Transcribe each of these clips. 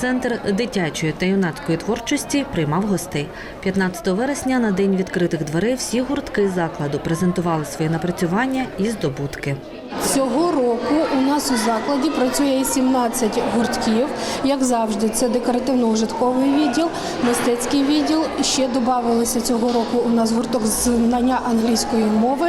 Центр дитячої та юнацької творчості приймав гостей. 15 вересня на день відкритих дверей всі гуртки закладу презентували свої напрацювання і здобутки. Цього року у нас у закладі працює 17 гуртків. Як завжди, це декоративно-ужитковий відділ, мистецький відділ. Ще додавалися цього року у нас гурток з знання англійської мови.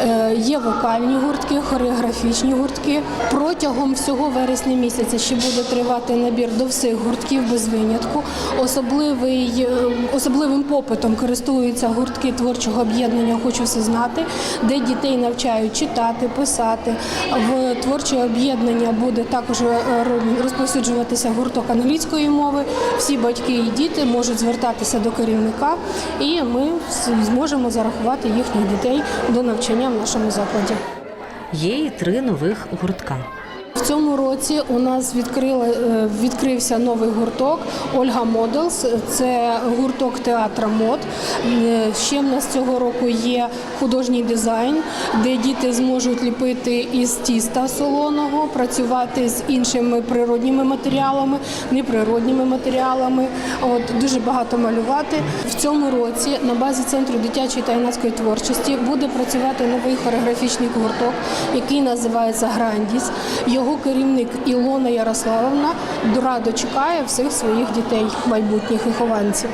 Е, Є вокальні гуртки, хореографічні гуртки. Протягом всього вересня місяця ще буде тривати набір до всіх гуртків без винятку. Особливий, е, особливим попитом користуються гуртки творчого об'єднання Хочу все знати, де дітей навчають читати, писати. В творче об'єднання буде також е, розповсюджуватися гурток англійської мови. Всі батьки і діти можуть звертатися до керівника, і ми зможемо зарахувати їхніх дітей до навчання в нашому закладі. Є і три нових гуртка. Цьому році у нас відкрили, е, відкрився новий гурток Ольга Моделс. Це гурток театра мод. Е, Ще в нас цього року є художній дизайн, де діти зможуть ліпити із тіста солоного, працювати з іншими природніми матеріалами, неприродніми матеріалами. От дуже багато малювати. В цьому році на базі центру дитячої та юнацької творчості буде працювати новий хореографічний гурток, який називається Грандіс. Його керівник Ілона Ярославовна радо чекає всіх своїх дітей, майбутніх вихованців.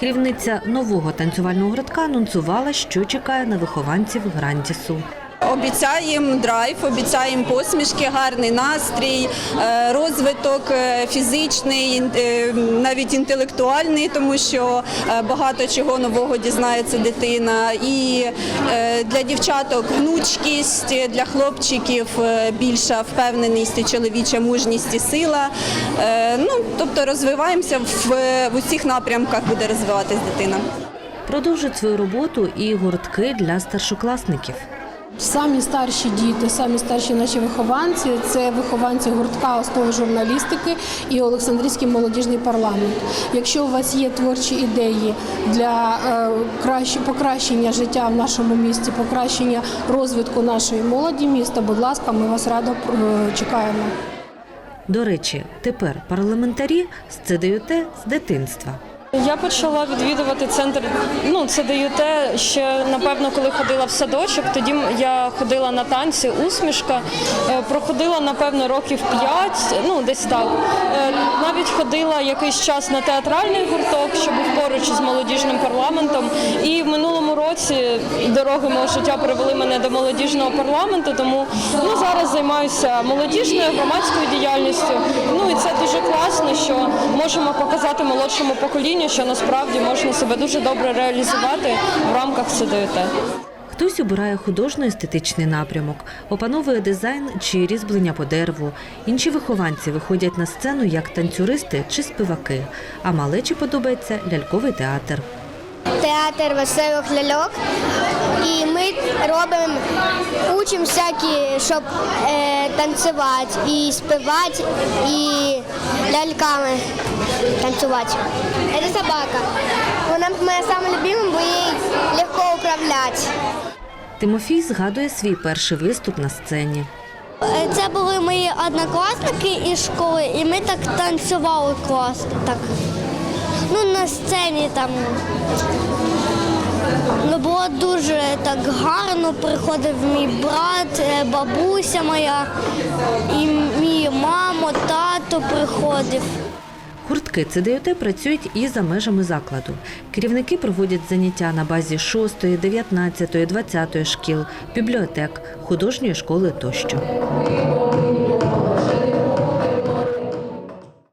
Керівниця нового танцювального гуртка анонсувала, що чекає на вихованців Грандісу. Обіцяємо драйв, обіцяємо посмішки, гарний настрій, е, розвиток е, фізичний, е, навіть інтелектуальний, тому що багато чого нового дізнається дитина. І для дівчаток гнучкість, для хлопчиків більша впевненість, і чоловіча мужність і сила. Ну, тобто розвиваємося в, в усіх напрямках буде розвиватись дитина. Продовжують свою роботу і гуртки для старшокласників. Самі старші діти, самі старші наші вихованці це вихованці гуртка основи журналістики і Олександрійський молодіжний парламент. Якщо у вас є творчі ідеї для е, покращення життя в нашому місті, покращення розвитку нашої молоді міста, будь ласка, ми вас радо е, чекаємо. До речі, тепер парламентарі з ЦДЮТ з дитинства. Я почала відвідувати центр. Ну це ДЮТ ще напевно, коли ходила в садочок. Тоді я ходила на танці, усмішка. Е, Проходила напевно років п'ять, ну десь так. Е, Навіть ходила якийсь час на театральний гурток, що був поруч із молодіжним парламентом. І в минулому році дороги мого життя привели мене до молодіжного парламенту. Тому ну займаюся молодіжною громадською діяльністю. Ну і це дуже класно, що можемо показати молодшому поколінню, що насправді можна себе дуже добре реалізувати в рамках ЦДЮТ. Хтось обирає художньо-естетичний напрямок, опановує дизайн чи різьблення по дереву. Інші вихованці виходять на сцену як танцюристи чи співаки. А малечі подобається ляльковий театр. театр веселих ляльок. І ми робимо, учимо всякі, щоб е, танцювати, і співати, і ляльками танцювати. Це собака. Вона моя сама бо їй легко управляти. Тимофій згадує свій перший виступ на сцені. Е, Це були мої однокласники із школи, і ми так танцювали класно. Так. Ну, на сцені там. Ну, було дуже так гарно. Приходив мій брат, е, бабуся моя, і мій мамо, тато приходив. Гуртки ЦДЮТ працюють і за межами закладу. Керівники проводять заняття на базі 6, 19, 20 шкіл, бібліотек, художньої школи тощо.